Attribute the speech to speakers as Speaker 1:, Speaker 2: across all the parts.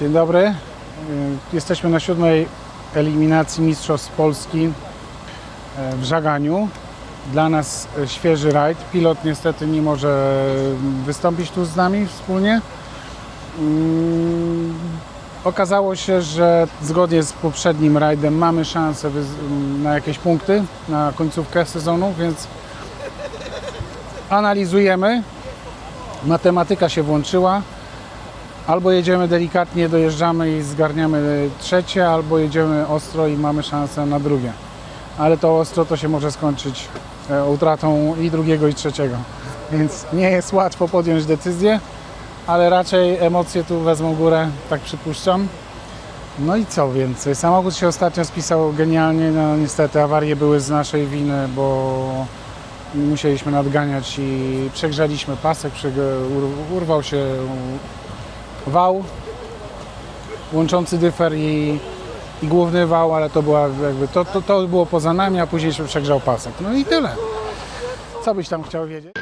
Speaker 1: Dzień dobry. Y, Jesteśmy na siódmej eliminacji Mistrzostw Polski y, w żaganiu. Dla nas y, świeży rajd. Pilot niestety nie może wystąpić tu z nami wspólnie. Mm, Okazało się, że zgodnie z poprzednim rajdem mamy szansę wyz- na jakieś punkty na końcówkę sezonu, więc analizujemy. Matematyka się włączyła. Albo jedziemy delikatnie, dojeżdżamy i zgarniamy trzecie, albo jedziemy ostro i mamy szansę na drugie. Ale to ostro to się może skończyć e, utratą i drugiego i trzeciego. Więc nie jest łatwo podjąć decyzję, ale raczej emocje tu wezmą górę, tak przypuszczam. No i co więcej, samochód się ostatnio spisał genialnie, no niestety awarie były z naszej winy, bo musieliśmy nadganiać i przegrzaliśmy pasek, urwał się wał łączący dyfer i, i główny wał, ale to była jakby to, to, to było poza nami, a później się przegrzał pasek. No i tyle. Co byś tam chciał wiedzieć?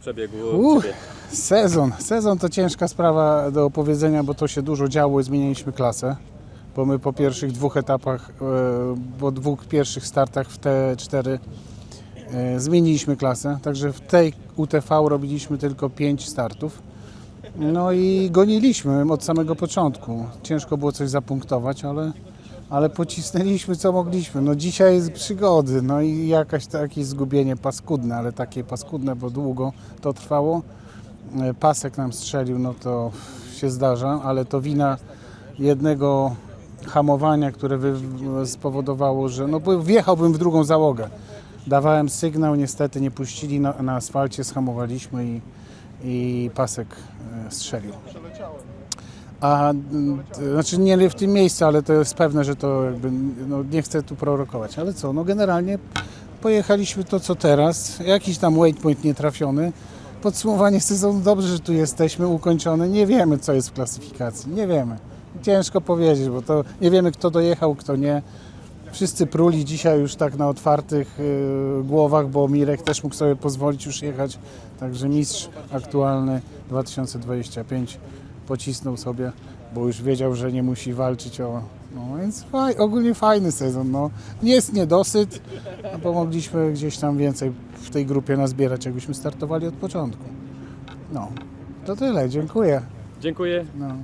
Speaker 2: Przebiegł ciebie?
Speaker 1: Sezon. Sezon to ciężka sprawa do opowiedzenia, bo to się dużo działo i zmieniliśmy klasę. Bo my po pierwszych dwóch etapach, e, po dwóch pierwszych startach w T4 e, zmieniliśmy klasę. Także w tej UTV robiliśmy tylko 5 startów. No i goniliśmy od samego początku. Ciężko było coś zapunktować, ale, ale pocisnęliśmy co mogliśmy. No dzisiaj jest przygody, no i jakaś jakieś zgubienie paskudne, ale takie paskudne, bo długo to trwało. E, Pasek nam strzelił, no to się zdarza, ale to wina jednego hamowania, które spowodowało, że no wjechałbym w drugą załogę. Dawałem sygnał, niestety nie puścili na, na asfalcie, schamowaliśmy i, i pasek e, strzelił. A t- znaczy nie w tym miejscu, ale to jest pewne, że to jakby, no nie chcę tu prorokować, ale co, no generalnie pojechaliśmy to co teraz, jakiś tam waypoint nietrafiony, podsumowanie sezonu, dobrze, że tu jesteśmy, ukończone, nie wiemy co jest w klasyfikacji, nie wiemy. Ciężko powiedzieć, bo to nie wiemy kto dojechał, kto nie. Wszyscy pruli dzisiaj już tak na otwartych y, głowach, bo Mirek też mógł sobie pozwolić już jechać. Także mistrz aktualny 2025 pocisnął sobie, bo już wiedział, że nie musi walczyć o. No więc faj, ogólnie fajny sezon. No. Nie jest niedosyt, a pomogliśmy gdzieś tam więcej w tej grupie nazbierać, jakbyśmy startowali od początku. No, to tyle, dziękuję.
Speaker 2: Dziękuję.
Speaker 1: No.